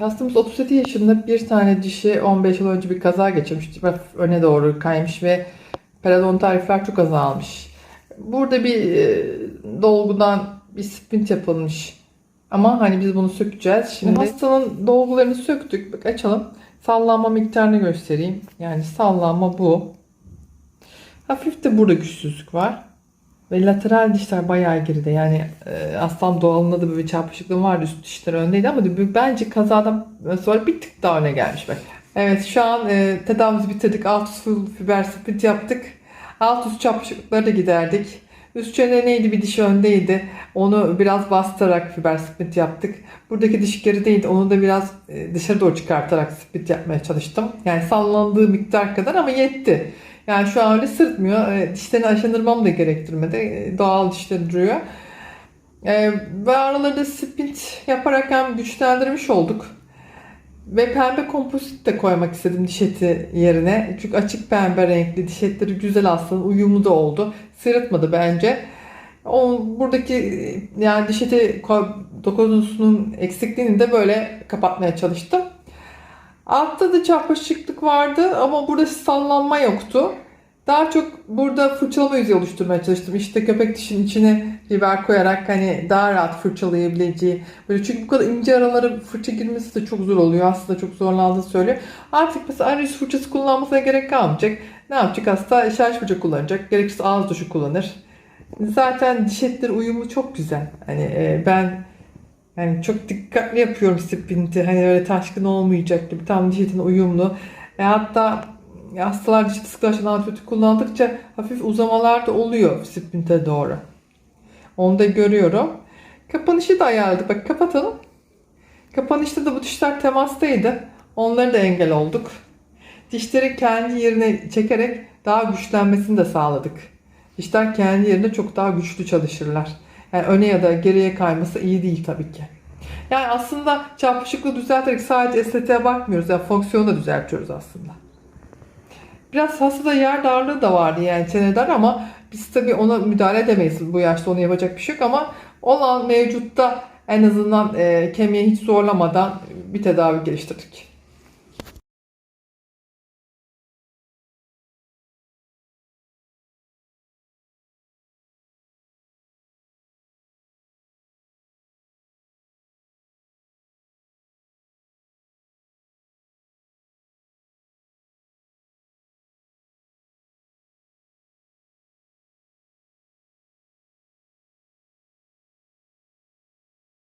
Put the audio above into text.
Hastamız 37 yaşında bir tane dişi 15 yıl önce bir kaza geçirmiş. Öne doğru kaymış ve periodontal reflüler çok azalmış. Burada bir e, dolgudan bir splint yapılmış. Ama hani biz bunu sökeceğiz. Şimdi hastanın dolgularını söktük. Bak açalım. Sallanma miktarını göstereyim. Yani sallanma bu. Hafif de burada güçsüzlük var. Ve lateral dişler bayağı geride. Yani e, aslan doğalında da böyle çarpışıklığım vardı. Üst dişler öndeydi ama bence kazadan sonra bir tık daha öne gelmiş bak. Evet şu an e, tedavimizi bitirdik. Alt üst fiber split yaptık. Alt üst çarpışıklıkları da giderdik. Üst çene neydi bir diş öndeydi. Onu biraz bastırarak fiber split yaptık. Buradaki diş gerideydi. Onu da biraz e, dışarı doğru çıkartarak split yapmaya çalıştım. Yani sallandığı miktar kadar ama yetti. Yani şu an öyle sırtmıyor. E, dişlerini aşındırmam da gerektirmedi. E, doğal dişleri duruyor. Ve araları da split yaparak hem güçlendirmiş olduk. Ve pembe kompozit de koymak istedim diş eti yerine. Çünkü açık pembe renkli diş etleri güzel aslında. Uyumlu da oldu. Sırıtmadı bence. O buradaki yani diş eti dokunusunun eksikliğini de böyle kapatmaya çalıştım. Altta da çarpışıklık vardı ama burada sallanma yoktu. Daha çok burada fırçalama yüzeyi oluşturmaya çalıştım. İşte köpek dişinin içine biber koyarak hani daha rahat fırçalayabileceği. Böyle çünkü bu kadar ince aralara fırça girmesi de çok zor oluyor. Aslında çok zorlandığını söylüyor. Artık mesela arayüz fırçası kullanmasına gerek kalmayacak. Ne yapacak hasta? Şarj fırça kullanacak. Gerekirse ağız duşu kullanır. Zaten diş etleri uyumu çok güzel. Hani e, ben yani çok dikkatli yapıyorum sprinti. Hani öyle taşkın olmayacak gibi. Tam diş etine uyumlu. E, hatta hastalar diş sıkılaşan antibiyotik kullandıkça hafif uzamalar da oluyor sprinte doğru. Onu da görüyorum. Kapanışı da ayarladık. Bak kapatalım. Kapanışta da bu dişler temastaydı. Onları da engel olduk. Dişleri kendi yerine çekerek daha güçlenmesini de sağladık. Dişler kendi yerine çok daha güçlü çalışırlar. Yani öne ya da geriye kayması iyi değil tabii ki. Yani aslında çarpışıklığı düzelterek sadece estetiğe bakmıyoruz. Yani fonksiyonu da düzeltiyoruz aslında. Biraz hastada yer darlığı da vardı yani çeneden ama biz tabii ona müdahale edemeyiz. Bu yaşta onu yapacak bir şey yok ama olan mevcutta en azından e, kemiği hiç zorlamadan bir tedavi geliştirdik.